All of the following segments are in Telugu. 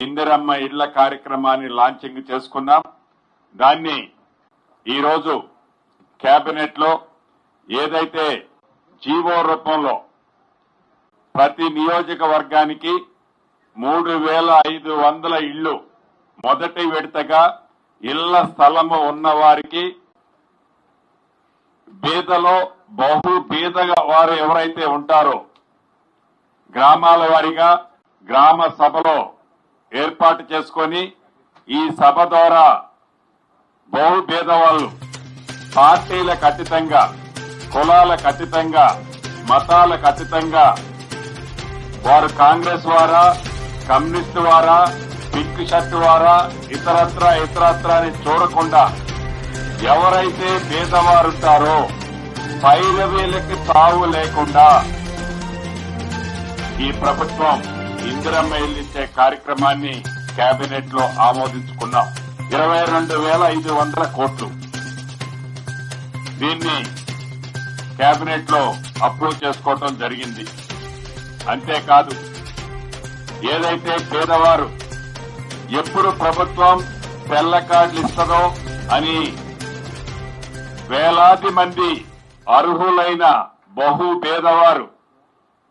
ఇందిరమ్మ ఇళ్ళ కార్యక్రమాన్ని లాంచింగ్ చేసుకున్నాం. దాన్ని ఈరోజు కేబినెట్లో ఏదైతే జీవో రూపంలో ప్రతి నియోజకవర్గానికి మూడు వేల ఐదు వందల ఇళ్ళు మొదటి విడతగా ఇళ్ళ స్థలము ఉన్న వారికి బీదలో బహు బీదగా వారు ఎవరైతే ఉంటారో గ్రామాల వారిగా గ్రామ సభలో ఏర్పాటు చేసుకొని ఈ సభ ద్వారా బహు భేదవాళ్ళు పార్టీలకు అతీతంగా కులాలకు అతీతంగా మతాలకు అతీతంగా వారు కాంగ్రెస్ వారా కమ్యూనిస్టు వారా పింక్ షర్ట్ వారా ఇతరత్ర ఇతరత్ర అని చూడకుండా ఎవరైతే పేదవారుంటారో పైరవీలకి తావు లేకుండా ఈ ప్రభుత్వం ఇందిరమ్మ ఇల్లు కార్యక్రమాన్ని కేబినెట్లో ఆమోదించుకున్నాం. ఇరవై రెండు వేల ఐదు వందల కోట్లు. దీన్ని కేబినెట్లో అప్రూవ్ చేసుకోవటం జరిగింది. అంతేకాదు ఏదైతే పేదవారు ఎప్పుడు ప్రభుత్వం తెల్ల కార్డులు ఇస్తుందో అని వేలాది మంది అర్హులైన బహు పేదవారు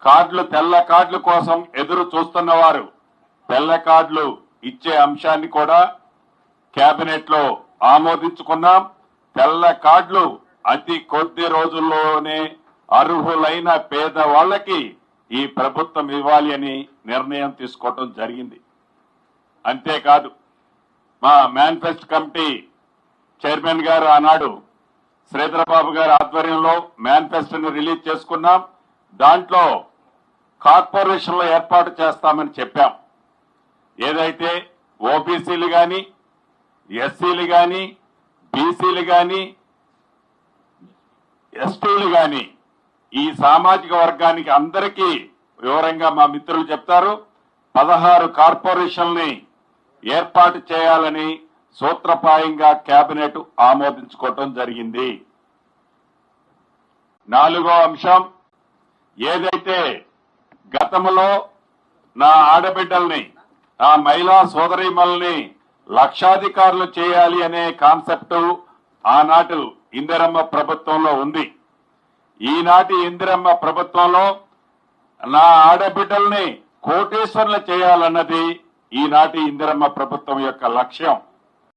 కార్డులు తెల్ల కార్డుల కోసం ఎదురు చూస్తున్నవారు తెల్ల కార్డులు ఇచ్చే అంశాన్ని కూడా కేబినెట్లో ఆమోదించుకున్నాం. తెల్ల కార్డులు అతి కొద్ది రోజుల్లోనే అర్హులైన పేదవాళ్ళకి ఈ ప్రభుత్వం ఇవ్వాలి అని నిర్ణయం తీసుకోవటం జరిగింది. అంతేకాదు మా మేనిఫెస్టో కమిటీ చైర్మన్ గారు ఆనాడు శ్రీధరబాబు గారి ఆధ్వర్యంలో మేనిఫెస్టోని రిలీజ్ చేసుకున్నాం. దాంట్లో కార్పొరేషన్లో ఏర్పాటు చేస్తామని చెప్పాం. ఏదైతే ఓబీసీలు గాని ఎస్సీలు గాని బీసీలు గాని ఎస్టీలు గాని ఈ సామాజిక వర్గానికి అందరికీ వివరంగా మా మిత్రులు చెప్తారు. పదహారు కార్పొరేషన్ని ఏర్పాటు చేయాలని సూత్రప్రాయంగా కేబినెట్ ఆమోదించుకోవటం జరిగింది. నాలుగో అంశం ఏదైతే గతంలో నా ఆడబిడ్డల్ని నా మహిళా సోదరిమల్ని లక్షాధికారులు చేయాలి అనే కాన్సెప్ట్ ఆనాటి ఇందిరమ్మ ప్రభుత్వంలో ఉంది. ఈనాటి ఇందిరమ్మ ప్రభుత్వంలో నా ఆడబిడ్డల్ని కోటేశ్వర్లు చేయాలన్నది ఈనాటి ఇందిరమ్మ ప్రభుత్వం యొక్క లక్ష్యం.